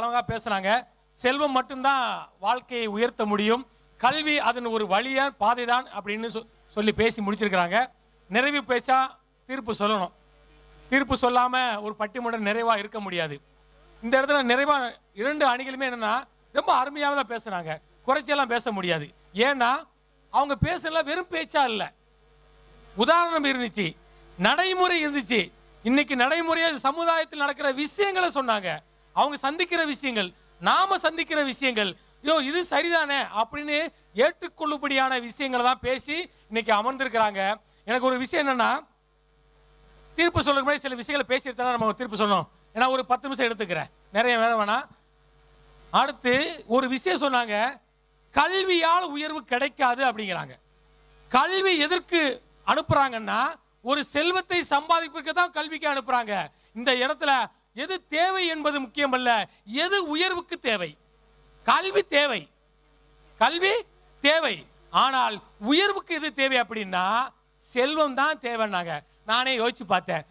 அழகாக பேசுறாங்க செல்வம் மட்டும்தான் வாழ்க்கையை உயர்த்த முடியும். கல்வி அதன் ஒரு வழியான பாதை தான் அப்படின்னு சொ- சொல்லி பேசி முடிச்சிருக்கிறாங்க. நிறைவு பேசா தீர்ப்பு சொல்லணும். தீர்ப்பு சொல்லாமல் ஒரு பட்டிமன்றம் நிறைவாக இருக்க முடியாது. இந்த இடத்துல நிறைவாக இரண்டு அணிகளுமே என்னென்னா ரொம்ப அருமையாக தான் பேசுகிறாங்க குறைச்செல்லாம் பேச முடியாது. ஏன்னா அவங்க பேசல வெறும் பேச்சா இல்லை. உதாரணம் இருந்துச்சு. நடைமுறை இருந்துச்சு. இன்னைக்கு நடைமுறையாக சமுதாயத்தில் நடக்கிற விஷயங்களை சொன்னாங்க. அவங்க சந்திக்கிற விஷயங்கள் நாம சந்திக்கிற விஷயங்கள் ஐயோ இது சரிதானே? அப்படின்னு ஏற்றுக்கொள்ளுபடியான விஷயங்களை தான் பேசி இன்னைக்கு அமர்ந்திருக்கிறாங்க. எனக்கு ஒரு விஷயம் என்னன்னா தீர்ப்பு சொல்ற மாதிரி சில விஷயங்களை பேசியிருந்தா நம்ம தீர்ப்பு சொல்லணும். ஏன்னா ஒரு பத்து நிமிஷம் எடுத்துக்கிறேன். நிறைய வேலை வேணாம். அடுத்து ஒரு விஷயம் சொன்னாங்க கல்வியால் உயர்வு கிடைக்காது அப்படிங்கிறாங்க. கல்வி எதற்கு அனுப்புறாங்கன்னா ஒரு செல்வத்தை சம்பாதிப்பதுக்கு தான் கல்விக்கு அனுப்புறாங்க. இந்த இடத்துல எது தேவை என்பது முக்கியமல்ல எது உயர்வுக்கு தேவை? கல்வி தேவை. கல்வி தேவை. ஆனால் உயர்வுக்கு எது தேவை அப்படின்னா செல்வம் தான் தேவைன்னாங்க. நானே யோசிச்சு பார்த்தேன்.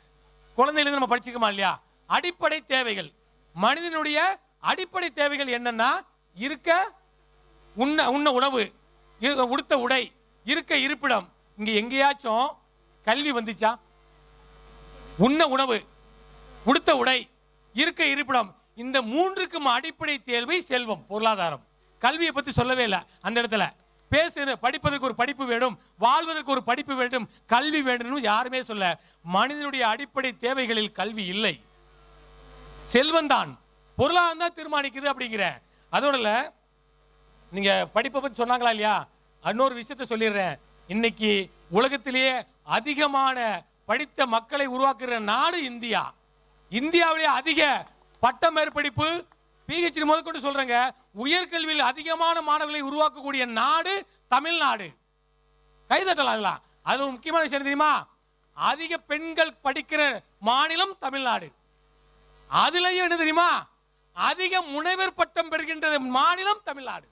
குழந்தையிலேருந்து நம்ம படிச்சுக்கோமா இல்லையா? அடிப்படை தேவைகள். மனிதனுடைய அடிப்படை தேவைகள் என்னன்னா இருக்க உண்ண உண்ண உணவு உடுத்த உடை இருக்க இருப்பிடம். இங்கே எங்கேயாச்சும் கல்வி வந்துச்சா? உண்ண உணவு. உடுத்த உடை இருக்க இருப்பிடம் இந்த மூன்றுக்கும் அடிப்படை தேர்வை செல்வம் பொருளாதாரம். கல்வியை பற்றி சொல்லவே இல்லை அந்த இடத்துல. பேசு படிப்பதற்கு ஒரு படிப்பு வேண்டும் வாழ்வதற்கு ஒரு படிப்பு வேண்டும் கல்வி வேண்டும்னு யாருமே சொல்ல மனிதனுடைய அடிப்படை தேவைகளில் கல்வி இல்லை. செல்வம் தான் பொருளாதாரம் தான் தீர்மானிக்குது அப்படிங்கிற. அதோட இல்லை நீங்கள் படிப்பை பற்றி சொன்னாங்களா இல்லையா? இன்னொரு விஷயத்த சொல்லிடுறேன். இன்னைக்கு உலகத்திலேயே அதிகமான படித்த மக்களை உருவாக்குற நாடு இந்தியா. இந்தியாவிலேயே அதிக பட்ட மேற்படிப்பு பிஹெச்டி முதற்கொண்டு சொல்றேங்க உயர்கல்வியில் அதிகமான மாணவர்களை உருவாக்கக்கூடிய நாடு தமிழ்நாடு. கைதட்டலாம் அதெல்லாம் அது ஒரு முக்கியமான விஷயம் என்ன தெரியுமா? அதிக பெண்கள் படிக்கிற மாநிலம் தமிழ்நாடு. அதுலயும் என்ன தெரியுமா? அதிக முனைவர் பட்டம் பெறுகின்ற மாநிலம் தமிழ்நாடு.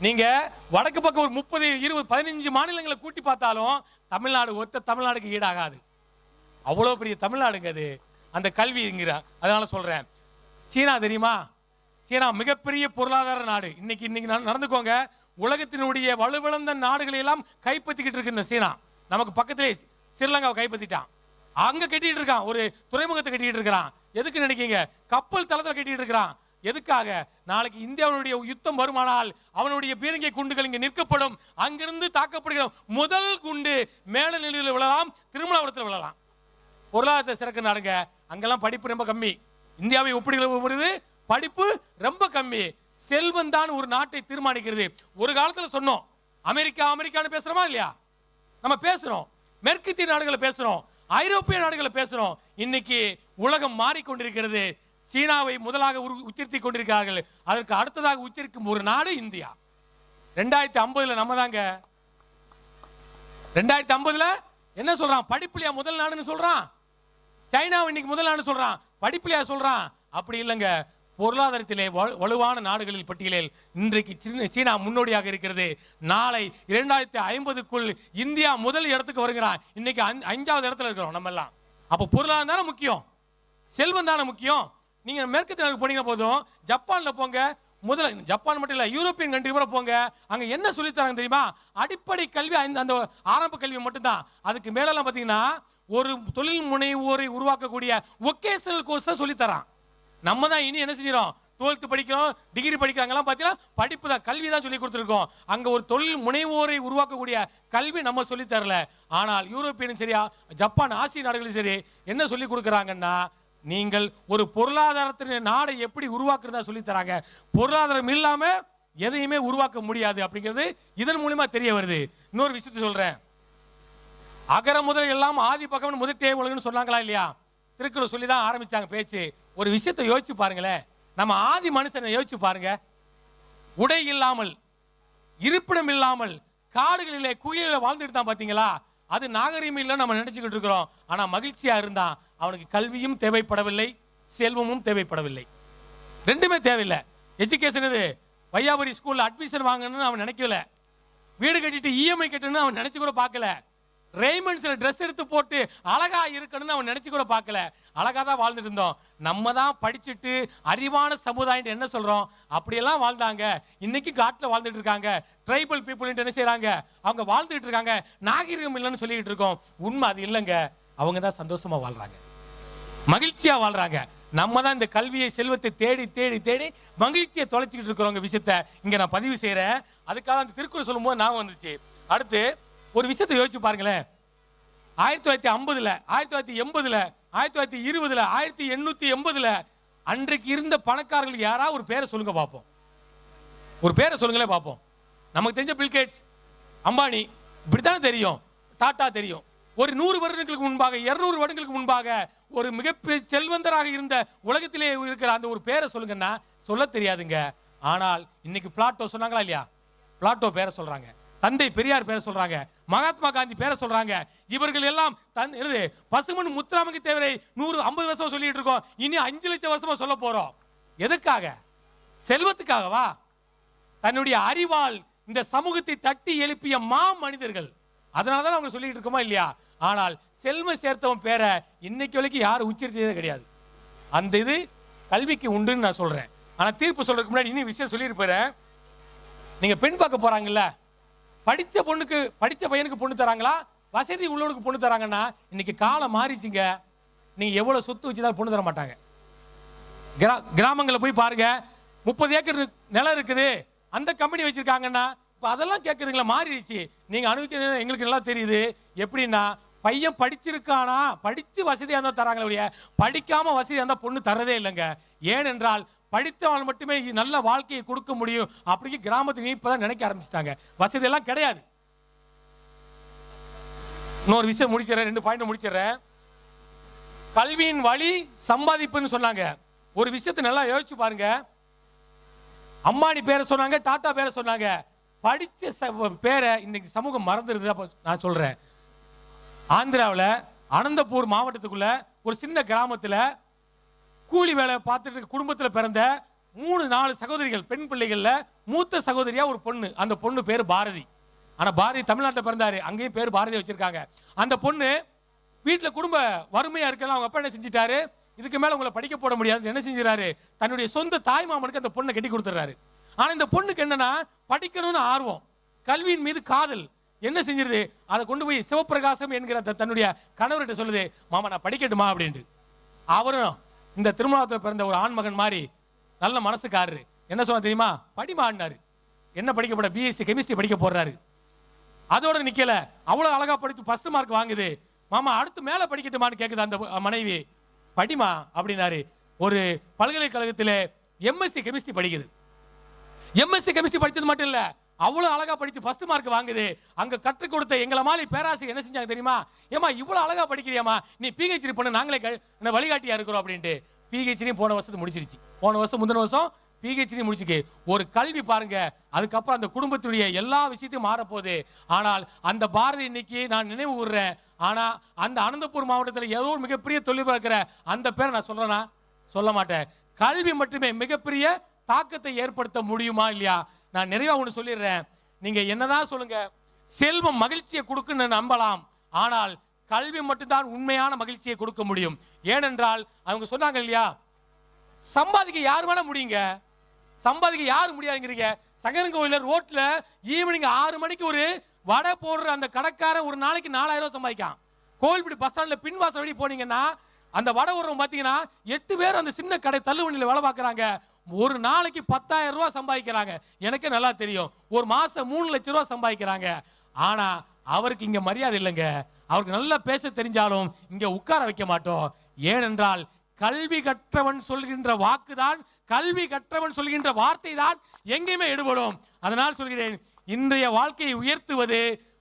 நீங்க வடக்கு பக்கம் ஒரு முப்பது இருபது பதினஞ்சு மாநிலங்களை கூட்டி பார்த்தாலும் தமிழ்நாடு ஒத்த தமிழ்நாடுக்கு ஈடாகாது. அவ்வளோ பெரிய தமிழ்நாடுங்க அது. அந்த கல்விங்கிற அதனால சொல்றேன். சீனா தெரியுமா? சீனா மிகப்பெரிய பொருளாதார நாடு. இன்னைக்கு இன்னைக்கு நடந்துக்கோங்க. உலகத்தினுடைய வலுவிழந்த நாடுகளை எல்லாம் கைப்பற்றிக்கிட்டு இருக்கு இந்த சீனா. நமக்கு பக்கத்திலே ஸ்ரீலங்காவை கைப்பற்றிட்டான். அங்கே கட்டிட்டு இருக்கான். ஒரு துறைமுகத்தை கட்டிட்டு இருக்கிறான். எதுக்கு நினைக்கீங்க கப்பல் தளத்தில் கட்டிட்டு இருக்கிறான். எதுக்காக? நாளைக்கு இந்தியாவுடைய யுத்தம் வருமானால் அவனுடைய பீரங்கி குண்டுகள் இங்கே நிற்கப்படும். அங்கிருந்து தாக்கப்படுகிற முதல் குண்டு மேல நிலையில் விழலாம் திருமணபுரத்தில் விழலாம். பொருளாதாரத்தை சிறக்க நாடுங்க. அங்கெல்லாம் படிப்பு ரொம்ப கம்மி. இந்தியாவை ஒப்பிடுகிறது படிப்பு ரொம்ப கம்மி. செல்வம் தான் ஒரு நாட்டை தீர்மானிக்கிறது. ஒரு காலத்தில் சொன்னோம் அமெரிக்கா அமெரிக்கான்னு பேசுறோமா இல்லையா? நம்ம பேசுறோம். மேற்கத்திய நாடுகளை பேசுறோம். ஐரோப்பிய நாடுகளை பேசுறோம். இன்னைக்கு உலகம் மாறிக்கொண்டிருக்கிறது. சீனாவை முதலாக உரு- கொண்டிருக்கிறார்கள். அதற்கு அடுத்ததாக உச்சரிக்கும் ஒரு நாடு இந்தியா. ரெண்டாயிரத்தி ஐம்பதுல நம்ம தாங்க. ரெண்டாயிரத்தி ஐம்பதுல என்ன சொல்றான்? படிப்புலையா முதல் நாடுன்னு சொல்றான்? சைனா இன்னைக்கு முதல் நாடு சொல்றான் படிப்புலையா சொல்றான். அப்படி இல்லைங்க. பொருளாதாரத்திலே வலு- வலுவான நாடுகளில் பட்டியலில் இன்றைக்கு சீனா முன்னோடியாக இருக்கிறது. நாளை இரண்டாயிரத்தி ஐம்பதுக்குள் இந்தியா முதல் இடத்துக்கு வருகிறான். இன்னைக்கு அஞ்சாவது இடத்துல இருக்கிறோம் நம்ம எல்லாம் அப்போ பொருளாதாரம் தானே முக்கியம். செல்வம் தானே முக்கியம். நீங்க மேற்கு போனீங்க போதும். ஜப்பான்ல போங்க. முதல்ல ஜப்பான் மட்டும் இல்லை யூரோப்பியன் கண்ட்ரி கூட போங்க. அங்கே என்ன சொல்லித்தராங்க தெரியுமா? அடிப்படை கல்வி அந்த- அந்த ஆரம்ப கல்வி மட்டும்தான். அதுக்கு மேலெல்லாம் பார்த்தீங்கன்னா ஒரு தொழில் முனைவோரை உருவாக்கக்கூடிய ஒகேஷனல் கோர்ஸ் தான் சொல்லித் தரான் நம்ம தான் இனி என்ன செஞ்சிடும் டுவெல்த்து படிக்கிறோம் டிகிரி படிக்கிறாங்கலாம் பார்த்தீங்கன்னா படிப்பு தான் கல்வி தான் சொல்லி கொடுத்துருக்கோம். அங்கே ஒரு தொழில் முனைவோரை உருவாக்கக்கூடிய கல்வி நம்ம சொல்லி தரல. ஆனால் யூரோப்பியனும் சரியா ஜப்பான் ஆசிய நாடுகளும் சரி என்ன சொல்லி கொடுக்குறாங்கன்னா நீங்கள் ஒரு பொருளாதாரத்தின் நாடை எப்படி உருவாக்குறதா சொல்லி தராங்க. பொருளாதாரம் இல்லாமல் எதையுமே உருவாக்க முடியாது அப்படிங்கிறது இதன் மூலிமா தெரிய வருது. இன்னொரு விஷயத்தை சொல்கிறேன் அகர முதல் எல்லாம் ஆதி பகவன் முதற்றே உலகம்னு சொன்னாங்களா இல்லையா? திருக்குறள் சொல்லி தான் ஆரம்பிச்சாங்க பேச்சு. ஒரு விஷயத்தை யோசிச்சு பாருங்களேன். நம்ம ஆதி மனுஷனை யோசிச்சு பாருங்க. உடை இல்லாமல் இருப்பிடம் இல்லாமல் காடுகளிலே குயிலில் வாழ்ந்துட்டு தான் பார்த்தீங்களா அது நாகரீகம் இல்லை நம்ம நினைச்சுக்கிட்டு இருக்கிறோம். ஆனால் மகிழ்ச்சியா இருந்தான். அவனுக்கு கல்வியும் தேவைப்படவில்லை செல்வமும் தேவைப்படவில்லை. ரெண்டுமே தேவையில்லை. எஜுகேஷன் இது வையாபுரி ஸ்கூலில் அட்மிஷன் வாங்கணும்னு அவன் நினைக்கல. வீடு கட்டிட்டு இஎம்ஐ கட்டணும்னு அவன் நினைச்சு கூட பார்க்கல. ரெய்மண்ட்ஸில் ட்ரெஸ் எடுத்து போட்டு அழகா இருக்கணும்னு அவன் நினச்சி கூட பார்க்கல. அழகா தான் வாழ்ந்துட்டு இருந்தோம். நம்ம தான் படிச்சுட்டு அறிவான சமுதாயம் என்ன சொல்கிறோம் அப்படியெல்லாம் வாழ்ந்தாங்க. இன்னைக்கு காட்டில் வாழ்ந்துட்டு இருக்காங்க. ட்ரைபல் பீப்புள் என்ன செய்கிறாங்க அவங்க வாழ்ந்துட்டு இருக்காங்க. நாகரிகம் இல்லைன்னு சொல்லிக்கிட்டு இருக்கோம். உண்மை அது இல்லைங்க. அவங்க தான் சந்தோஷமாக வாழ்கிறாங்க மகிழ்ச்சியாக வாழ்கிறாங்க நம்ம தான் இந்த கல்வியை செல்வத்தை தேடி தேடி தேடி மகிழ்ச்சியை தொலைச்சிக்கிட்டு இருக்கிறவங்க விஷயத்த. இங்கே நான் பதிவு செய்கிறேன் அதுக்காக அந்த திருக்குறள் சொல்லும்போது நான் வந்துச்சு. அடுத்து ஒரு விஷயத்தை யோசிச்சு பாருங்களேன். ஆயிரத்தி தொள்ளாயிரத்தி ஐம்பதுல ஆயிரத்தி தொள்ளாயிரத்தி எண்பதுல ஆயிரத்தி தொள்ளாயிரத்தி இருபதுல ஆயிரத்தி எண்ணூத்தி எண்பதுல அன்றைக்கு இருந்த பணக்காரர்கள் யாராவது ஒரு பேரை சொல்லுங்க பார்ப்போம் ஒரு பேரை சொல்லுங்களே பார்ப்போம் நமக்கு தெரிஞ்ச பில்கேட்ஸ் அம்பானி இப்படித்தானே தெரியும். டாட்டா தெரியும். ஒரு நூறு வருடங்களுக்கு முன்பாக இருநூறு வருடங்களுக்கு முன்பாக ஒரு மிகப்பெரிய செல்வந்தராக இருந்த உலகத்திலே இருக்கிற அந்த ஒரு பேரை சொல்லுங்கன்னா சொல்ல தெரியாதுங்க. ஆனால் இன்னைக்கு பிளாட்டோ சொன்னாங்களா இல்லையா? பிளாட்டோ பேரை சொல்றாங்க. தந்தை பெரியார் பேரை சொல்றாங்க. மகாத்மா காந்தி பேரை சொல்றாங்க. இவர்கள் எல்லாம் தன் என்னது பசுமன் முத்துராமலிங்க தேவரை நூறு ஐம்பது வருஷமா சொல்லிட்டு இருக்கோம். இனி அஞ்சு லட்சம் வருஷமா சொல்ல போறோம். எதுக்காக? செல்வத்துக்காகவா? தன்னுடைய அறிவால் இந்த சமூகத்தை தட்டி எழுப்பிய மா மனிதர்கள் அதனால தான் அவங்க சொல்லிட்டு இருக்கோமா இல்லையா? ஆனால் செல்வம் சேர்த்தவன் பேரை இன்னைக்கு வரைக்கும் யாரும் உச்சரித்ததே கிடையாது. அந்த இது கல்விக்கு உண்டுன்னு நான் சொல்றேன். ஆனால் தீர்ப்பு சொல்றதுக்கு முன்னாடி இன்னும் விஷயம் சொல்லிட்டு போறேன் நீங்க பெண் பார்க்க போறாங்கல்ல? படித்த பொண்ணுக்கு படித்த பையனுக்கு பொண்ணு தராங்களா? வசதி உள்ளவனுக்கு பொண்ணு தராங்கன்னா இன்னைக்கு காலம் மாறிச்சுங்க. நீங்கள் எவ்வளோ சொத்து வச்சுதான் பொண்ணு தர மாட்டாங்க. கிரா கிராமங்களில் போய் பாருங்க. முப்பது ஏக்கர் நிலம் இருக்குது. அந்த கம்பெனி வச்சுருக்காங்கன்னா இப்போ அதெல்லாம் கேட்குதுங்களா மாறிடுச்சு. நீங்கள் அனுபவிக்க எங்களுக்கு நல்லா தெரியுது. எப்படின்னா பையன் படிச்சிருக்கானா? படித்து வசதியாக இருந்தால் தராங்களே ஒழிய படிக்காம வசதியாக இருந்தால் பொண்ணு தரதே இல்லைங்க. ஏனென்றால் படித்தவன் மட்டுமே நல்ல வாழ்க்கையை கொடுக்க முடியும் அப்படிங்க கிராமத்துக்கு இப்போ தான் நினைக்க ஆரம்பிச்சிட்டாங்க. வசதியெல்லாம் கிடையாது. இன்னொரு விஷயம் முடிச்சிடறேன் ரெண்டு பாயிண்ட் முடிச்சிடுறேன். கல்வியின் வழி சம்பாதிப்புன்னு சொன்னாங்க. ஒரு விஷயத்தை நல்லா யோசிச்சு பாருங்க. அம்மானி பேரை சொன்னாங்க தாத்தா பேரை சொன்னாங்க. படித்த ச- பேரை இன்னைக்கு சமூகம் மறந்துடுது அப்போ நான் சொல்கிறேன் ஆந்திராவில் அனந்தபூர் மாவட்டத்துக்குள்ள ஒரு சின்ன கிராமத்தில் கூலி வேலை பார்த்துட்டு இருக்க பிறந்த மூணு நாலு சகோதரிகள் பெண் பிள்ளைகளில் மூத்த சகோதரியாக ஒரு பொண்ணு. அந்த பொண்ணு பேர் பாரதி. ஆனால் பாரதி தமிழ்நாட்டில் பிறந்தாரு. அங்கேயும் பேர் பாரதி வச்சுருக்காங்க. அந்த பொண்ணு வீட்டில் குடும்ப வறுமையாக இருக்கலாம் அவங்க அப்பா என்ன செஞ்சிட்டாரு? இதுக்கு மேலே உங்களை படிக்க போட முடியாதுன்னு என்ன செஞ்சுறாரு தன்னுடைய சொந்த தாய் மாமனுக்கு அந்த பொண்ணை கட்டி கொடுத்துட்றாரு. ஆனால் இந்த பொண்ணுக்கு என்னன்னா படிக்கணும்னு ஆர்வம். கல்வியின் மீது காதல். என்ன செஞ்சிருது? அதை கொண்டு போய் சிவப்பிரகாசம் என்கிற த- தன்னுடைய கணவர்கிட்ட சொல்லுது மாமா நான் படிக்கட்டுமா? அப்படின்ட்டு. அவரும் இந்த திருமணத்தில் பிறந்த ஒரு ஆண்மகன் மாதிரி நல்ல மனசுக்காரரு. என்ன சொன்னா தெரியுமா? படிமான்னாரு என்ன படிக்கப்பட பிஎஸ்சி கெமிஸ்ட்ரி படிக்க போடுறாரு அதோட நிக்கல. அவ்வளோ அழகா படித்து ஃபர்ஸ்ட் மார்க் வாங்குது. மாமா அடுத்து மேலே படிக்கட்டுமான்னு கேட்குது அந்த மனைவி. படிமா அப்படின்னாரு. ஒரு பல்கலைக்கழகத்தில் எம்எஸ்சி கெமிஸ்ட்ரி படிக்குது. எம்எஸ்சி கெமிஸ்ட்ரி படித்தது மட்டும் இல்லை அவ்வளோ அழகா படித்து ஃபர்ஸ்ட் மார்க் வாங்குது. அங்கே கற்றுக் கொடுத்த எங்களை மாதிரி பேராசிரியர் என்ன செஞ்சாங்க தெரியுமா? ஏமா இவ்வளோ அழகா படிக்கிறியாமா நீ பிஹெச்டி பண்ணு நாங்களே க- என்ன வழிகாட்டியா இருக்கிறோம் அப்படின்ட்டு. பிஹெச்டியும் போன வருஷத்து முடிச்சிருச்சு. போன வருஷம் முந்தின வருஷம் பிஹெச்டி முடிச்சுக்கு ஒரு கல்வி பாருங்க அதுக்கப்புறம் அந்த குடும்பத்துடைய எல்லா விஷயத்தையும் மாறப்போகுது. ஆனால் அந்த பாரதி இன்னைக்கு நான் நினைவு கூறுறேன். ஆனால் அந்த அனந்தபூர் மாவட்டத்தில் ஏதோ ஒரு மிகப்பெரிய தொழில் இருக்கிற அந்த பேரை நான் சொல்கிறேன்னா சொல்ல மாட்டேன். கல்வி மட்டுமே மிகப்பெரிய தாக்கத்தை ஏற்படுத்த முடியுமா இல்லையா? நான் நிறைவா ஒன்று சொல்லிடுறேன். நீங்க என்னதான் சொல்லுங்க செல்வம் மகிழ்ச்சியை கொடுக்குன்னு நம்பலாம். ஆனால் கல்வி மட்டும்தான் உண்மையான மகிழ்ச்சியை கொடுக்க முடியும். ஏனென்றால் அவங்க சொன்னாங்க இல்லையா சம்பாதிக்க யார் வேணா முடியுங்க. சம்பாதிக்க யார் முடியாதுங்கிறீங்க. சங்கரன் கோயிலில் ரோட்டில் ஈவினிங் ஆறு மணிக்கு ஒரு வடை போடுற அந்த கடைக்காரன் ஒரு நாளைக்கு நாலாயிரம் ரூபா சம்பாதிக்கான். கோயில்பட்டி பஸ் ஸ்டாண்டில் பின்வாசம் வழி போனீங்கன்னா அந்த வடை ஓடுறவங்க பார்த்தீங்கன்னா எட்டு பேர் அந்த சின்ன கடை தள்ளுவண்டியில் வேலை பார்க்குறாங்க. ஒரு நாளைக்கு பத்தாயிரம் ரூபாய் சம்பாதிக்கிறாங்க. எனக்கே நல்லா தெரியும். ஒரு மாசம் மூணு லட்சம் ரூபாய் சம்பாதிக்கிறாங்க. ஆனா அவருக்கு இங்க மரியாதை இல்லைங்க. அவருக்கு நல்லா பேச தெரிஞ்சாலும் இங்க உட்கார வைக்க மாட்டோம். ஏனென்றால் கல்வி கற்றவன் சொல்கின்ற வாக்குதான் கல்வி கற்றவன் சொல்கின்ற வார்த்தை தான் எங்கேயுமே எடுபடும். அதனால் சொல்கிறேன் இன்றைய வாழ்க்கையை உயர்த்துவது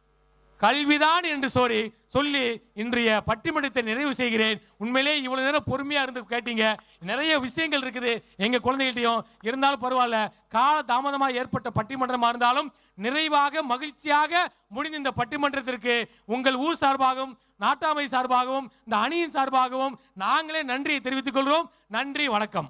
கல்விதான் என்று சொல்லி சொல்லி இன்றைய பட்டிமன்றத்தை நிறைவு செய்கிறேன். உண்மையிலே இவ்வளவு நேரம் பொறுமையா இருந்து கேட்டீங்க. நிறைய விஷயங்கள் இருக்குது. எங்க குழந்தைகிட்டையும் இருந்தாலும் பரவாயில்ல. கால தாமதமாக ஏற்பட்ட பட்டிமன்றமா இருந்தாலும் நிறைவாக மகிழ்ச்சியாக முடிந்த இந்த பட்டிமன்றத்திற்கு உங்கள் ஊர் சார்பாகவும் நாட்டாமை சார்பாகவும் இந்த அணியின் சார்பாகவும் நாங்களே நன்றியை தெரிவித்துக் கொள்கிறோம். நன்றி வணக்கம்.